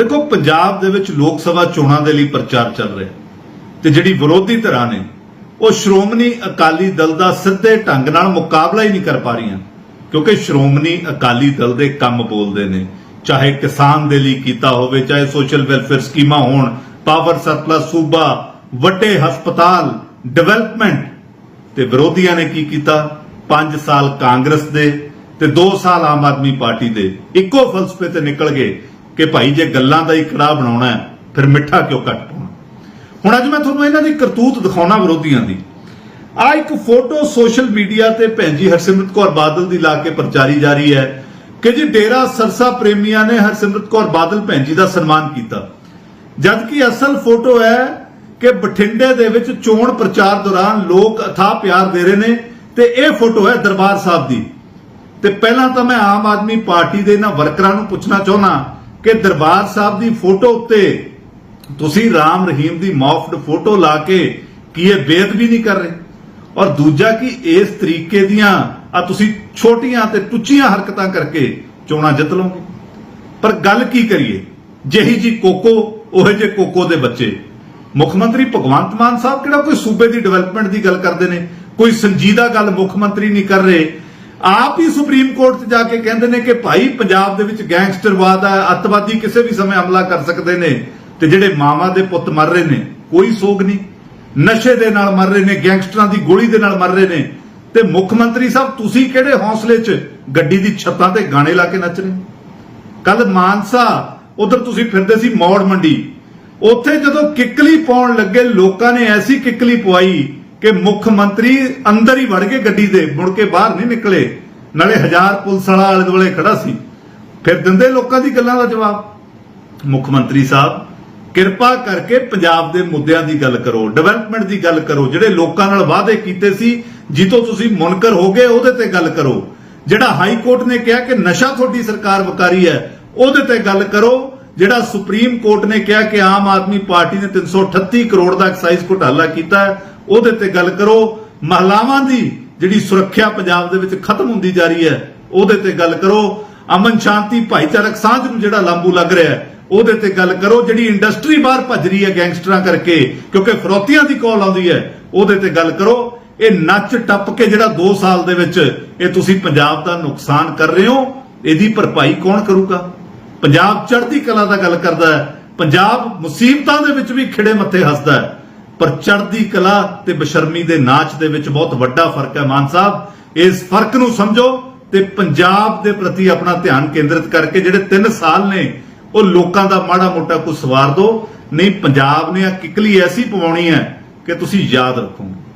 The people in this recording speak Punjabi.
ਦੇਖੋ, ਪੰਜਾਬ ਦੇ ਵਿੱਚ ਲੋਕ ਸਭਾ ਚੋਣਾਂ ਦੇ ਲਈ ਪ੍ਰਚਾਰ ਚੱਲ ਰਿਹਾ ਤੇ ਜਿਹੜੀ ਵਿਰੋਧੀ ਧਿਰਾਂ ਨੇ, ਉਹ ਸ਼੍ਰੋਮਣੀ ਅਕਾਲੀ ਦਲ ਦਾ ਸਿੱਧੇ ਢੰਗ ਨਾਲ ਮੁਕਾਬਲਾ ਹੀ ਨਹੀਂ ਕਰ ਪਾ ਰਹੀਆਂ, ਕਿਉਂਕਿ ਸ਼੍ਰੋਮਣੀ ਅਕਾਲੀ ਦਲ ਦੇ ਕੰਮ ਬੋਲਦੇ ਨੇ। ਚਾਹੇ ਕਿਸਾਨ ਦੇ ਲਈ ਕੀਤਾ ਹੋਵੇ, ਚਾਹੇ ਸੋਸ਼ਲ ਵੈਲਫੇਅਰ ਸਕੀਮਾਂ ਹੋਣ, ਪਾਵਰ ਸਰਪਲਸ, ਸੂਬਾ, ਵੱਡੇ ਹਸਪਤਾਲ, ਡਿਵੈਲਪਮੈਂਟ। ਤੇ ਵਿਰੋਧੀਆਂ ਨੇ ਕੀ ਕੀਤਾ? 5 ਸਾਲ ਕਾਂਗਰਸ ਦੇ ਤੇ 2 ਸਾਲ ਆਮ ਆਦਮੀ ਪਾਰਟੀ ਦੇ। ਇੱਕੋ ਫਲਸਫੇ ਤੇ ਨਿਕਲ ਗਏ। ਕਿ ਭਾਈ ਜੇ ਗੱਲਾਂ ਦਾ ਹੀ ਕੜਾਹ ਬਣਾਉਣਾ ਹੈ, ਫਿਰ ਮਿੱਠਾ ਕਿਉਂ ਕੱਟ ਪਾਉਣਾ? ਹੁਣ ਅੱਜ ਮੈਂ ਤੁਹਾਨੂੰ ਇਹਨਾਂ ਦੀ ਕਰਤੂਤ ਦਿਖਾਉਣਾ ਵਿਰੋਧੀਆਂ ਦੀ। ਆ ਇੱਕ ਫੋਟੋ ਸੋਸ਼ਲ ਮੀਡੀਆ ਤੇ ਭੈਣ ਜੀ ਹਰਸਿਮਰਤ ਕੌਰ ਬਾਦਲ ਦੀ ਲਾ ਕੇ ਪ੍ਰਚਾਰੀ ਜਾ ਰਹੀ ਹੈ ਕਿ ਜੀ ਡੇਰਾ ਸਰਸਾ ਪ੍ਰੇਮੀਆਂ ਨੇ ਹਰਸਿਮਰਤ ਕੌਰ ਬਾਦਲ ਭੈਣ ਜੀ ਦਾ ਸਨਮਾਨ ਕੀਤਾ। ਜਦਕਿ ਅਸਲ ਫੋਟੋ ਹੈ ਕਿ ਬਠਿੰਡੇ ਦੇ ਵਿੱਚ ਚੋਣ ਪ੍ਰਚਾਰ ਦੌਰਾਨ ਲੋਕ ਅਥਾ ਪਿਆਰ ਦੇ ਰਹੇ ਨੇ ਤੇ ਇਹ ਫੋਟੋ ਹੈ ਦਰਬਾਰ ਸਾਹਿਬ ਦੀ। ਤੇ ਪਹਿਲਾਂ ਤਾਂ ਮੈਂ ਆਮ ਆਦਮੀ ਪਾਰਟੀ ਦੇ ਇਹਨਾਂ ਵਰਕਰਾਂ ਨੂੰ ਪੁੱਛਣਾ ਚਾਹੁੰਦਾ ਕਿ ਦਰਬਾਰ ਸਾਹਿਬ ਦੀ ਫੋਟੋ ਉੱਤੇ ਤੁਸੀਂ ਰਾਮ ਰਹੀਮ ਦੀ ਮੌਫਡ ਫੋਟੋ ਲਾ ਕੇ ਕੀ ਇਹ ਬੇਅਦਬੀ ਨਹੀਂ ਕਰ ਰਹੇ? ਔਰ ਦੂਜਾ ਕਿ ਇਸ ਤਰੀਕੇ ਦੀਆਂ ਆ ਤੁਸੀਂ ਛੋਟੀਆਂ ਤੇ ਟੁੱਚੀਆਂ ਹਰਕਤਾਂ ਕਰਕੇ ਚੋਣਾਂ ਜਿੱਤ ਲਓਗੇ? ਪਰ ਗੱਲ ਕੀ ਕਰੀਏ? ਜਿਹੀ ਜੀ ਕੋਕੋ, ਉਹੇ ਜੇ ਕੋਕੋ ਦੇ ਬੱਚੇ। ਮੁੱਖ ਮੰਤਰੀ ਭਗਵੰਤ ਮਾਨ ਸਾਹਿਬ ਕਿਹੜਾ ਕੋਈ ਸੂਬੇ ਦੀ ਡਿਵੈਲਪਮੈਂਟ ਦੀ ਗੱਲ ਕਰਦੇ ਨੇ? ਕੋਈ ਸੰਜੀਦਾ ਗੱਲ ਮੁੱਖ ਮੰਤਰੀ ਨਹੀਂ ਕਰ ਰਹੇ। ਆਪ ਹੀ ਸੁਪਰੀਮ ਕੋਰਟ 'ਚ ਜਾ ਕੇ ਕਹਿੰਦੇ ਨੇ ਕਿ ਭਾਈ ਪੰਜਾਬ ਦੇ ਵਿੱਚ ਗੈਂਗਸਟਰਵਾਦ ਆ, ਅੱਤਵਾਦੀ ਕਿਸੇ ਵੀ ਸਮੇਂ ਹਮਲਾ ਕਰ ਸਕਦੇ ਨੇ ਤੇ ਜਿਹੜੇ ਮਾਵਾਂ ਦੇ ਪੁੱਤ ਮਰ ਰਹੇ ਨੇ, ਕੋਈ ਸੋਗ ਨਹੀਂ। ਨਸ਼ੇ ਦੇ ਨਾਲ ਮਰ ਰਹੇ ਨੇ, ਗੈਂਗਸਟਰਾਂ ਦੀ ਗੋਲੀ ਦੇ ਨਾਲ ਮਰ ਰਹੇ ਨੇ। ਤੇ ਮੁੱਖ ਮੰਤਰੀ ਸਾਹਿਬ, ਤੁਸੀਂ ਕਿਹੜੇ ਹੌਸਲੇ 'ਚ ਗੱਡੀ ਦੀ ਛੱਤਾਂ ਤੇ ਗਾਣੇ ਲਾ ਕੇ ਨੱਚ ਰਹੇ? ਕੱਲ ਮਾਨਸਾ, ਉਧਰ ਤੁਸੀਂ ਫਿਰਦੇ ਸੀ ਮੌੜ ਮੰਡੀ। ਉੱਥੇ ਜਦੋਂ ਕਿੱਕਲੀ ਪਾਉਣ ਲੱਗੇ, ਲੋਕਾਂ ਨੇ ਐਸੀ ਕਿੱਕਲੀ ਪਵਾਈ ਕਿ ਮੁੱਖ ਮੰਤਰੀ ਅੰਦਰ ਹੀ ਵੜ ਗਏ ਗੱਡੀ ਦੇ ਮੁੜ ਕੇ ਬਾਹਰ ਨਹੀਂ ਨਿਕਲੇ। ਨਾਲੇ ਹਜ਼ਾਰ ਪੁਲਿਸ ਵਾਲਾ ਆਲੇ ਦੁਆਲੇ ਖੜਾ ਸੀ। ਫਿਰ ਦਿੰਦੇ ਲੋਕਾਂ ਦੀ ਗੱਲਾਂ ਦਾ ਜਵਾਬ। ਮੁੱਖ ਮੰਤਰੀ ਸਾਹਿਬ, ਕਿਰਪਾ ਕਰਕੇ ਪੰਜਾਬ ਦੇ ਮੁੱਦਿਆਂ ਦੀ ਗੱਲ ਕਰੋ ਡਿਵੈਲਪਮੈਂਟ ਦੀ ਗੱਲ ਕਰੋ, ਜਿਹੜੇ ਲੋਕਾਂ ਨਾਲ ਵਾਅਦੇ ਕੀਤੇ ਸੀ ਜਿੱਤੋਂ ਤੁਸੀਂ ਮੁਨਕਰ ਹੋ ਗਏ, ਉਹਦੇ ਤੇ ਗੱਲ ਕਰੋ। ਜਿਹੜਾ ਹਾਈ ਕੋਰਟ ਨੇ ਕਿਹਾ ਕਿ ਨਸ਼ਾ ਤੁਹਾਡੀ ਸਰਕਾਰ ਵਕਾਰੀ ਹੈ, ਉਹਦੇ ਤੇ ਗੱਲ ਕਰੋ। ਜਿਹੜਾ ਸੁਪਰੀਮ ਕੋਰਟ ਨੇ ਕਿਹਾ ਕਿ ਆਮ ਆਦਮੀ ਪਾਰਟੀ ਨੇ 338 ਕਰੋੜ ਦਾ ਐਕਸਾਈਜ਼ ਘੁਟਾਲਾ ਕੀਤਾ ਉਹਦੇ ਤੇ ਗੱਲ ਕਰੋ, ਮਹਿਲਾਵਾਂ ਦੀ ਜਿਹੜੀ ਸੁਰੱਖਿਆ ਪੰਜਾਬ ਦੇ ਵਿੱਚ ਖਤਮ ਹੁੰਦੀ ਜਾ ਰਹੀ ਹੈ, ਉਹਦੇ ਤੇ ਗੱਲ ਕਰੋ, ਅਮਨ ਸ਼ਾਂਤੀ ਭਾਈਚਾਰਕ ਸਾਂਝ ਨੂੰ ਜਿਹੜਾ ਲਾਂਬੂ ਲੱਗ ਰਿਹਾ ਹੈ, ਉਹਦੇ ਤੇ ਗੱਲ ਕਰੋ, ਜਿਹੜੀ ਇੰਡਸਟਰੀ ਬਾਹਰ ਭੱਜ ਰਹੀ ਹੈ ਗੈਂਗਸਟਰਾਂ ਕਰਕੇ, ਕਿਉਂਕਿ ਫਰੋਤੀਆਂ ਦੀ ਕਾਲ ਆਉਂਦੀ ਹੈ, ਉਹਦੇ ਤੇ ਗੱਲ ਕਰੋ, ਇਹ ਨੱਚ ਟੱਪ ਕੇ ਜਿਹੜਾ 2 ਸਾਲ ਦੇ ਵਿੱਚ ਇਹ ਤੁਸੀਂ ਪੰਜਾਬ ਦਾ ਨੁਕਸਾਨ ਕਰ ਰਹੇ ਹੋ, ਇਹਦੀ ਭਰਪਾਈ ਕੌਣ ਕਰੂਗਾ? ਪੰਜਾਬ ਚੜ੍ਹਦੀ ਕਲਾ ਦਾ ਗੱਲ ਕਰਦਾ ਹੈ। ਪੰਜਾਬ ਮੁਸੀਬਤਾਂ ਦੇ ਵਿੱਚ ਵੀ ਖਿੜੇ ਮੱਥੇ ਹੱਸਦਾ ਹੈ। ਪਰ ਚੜ੍ਹਦੀ ਕਲਾ ਤੇ ਬਸ਼ਰਮੀ ਦੇ ਨਾਚ ਦੇ ਵਿੱਚ ਬਹੁਤ ਵੱਡਾ ਫ਼ਰਕ ਹੈ। ਮਾਨ ਸਾਹਿਬ, ਇਸ ਫ਼ਰਕ ਨੂੰ ਸਮਝੋ ਤੇ ਪੰਜਾਬ ਦੇ ਪ੍ਰਤੀ ਆਪਣਾ ਧਿਆਨ ਕੇਂਦਰਿਤ ਕਰਕੇ ਜਿਹੜੇ 3 ਸਾਲ ਨੇ, ਉਹ ਲੋਕਾਂ ਦਾ ਮਾੜਾ ਮੋਟਾ ਕੁਝ ਸਵਾਰ ਦਿਓ ਨਹੀਂ, ਪੰਜਾਬ ਨੇ ਆ ਕਿਕਲੀ ਐਸੀ ਪਵਾਉਣੀ ਹੈ ਕਿ ਤੁਸੀਂ ਯਾਦ ਰੱਖੋਗੇ।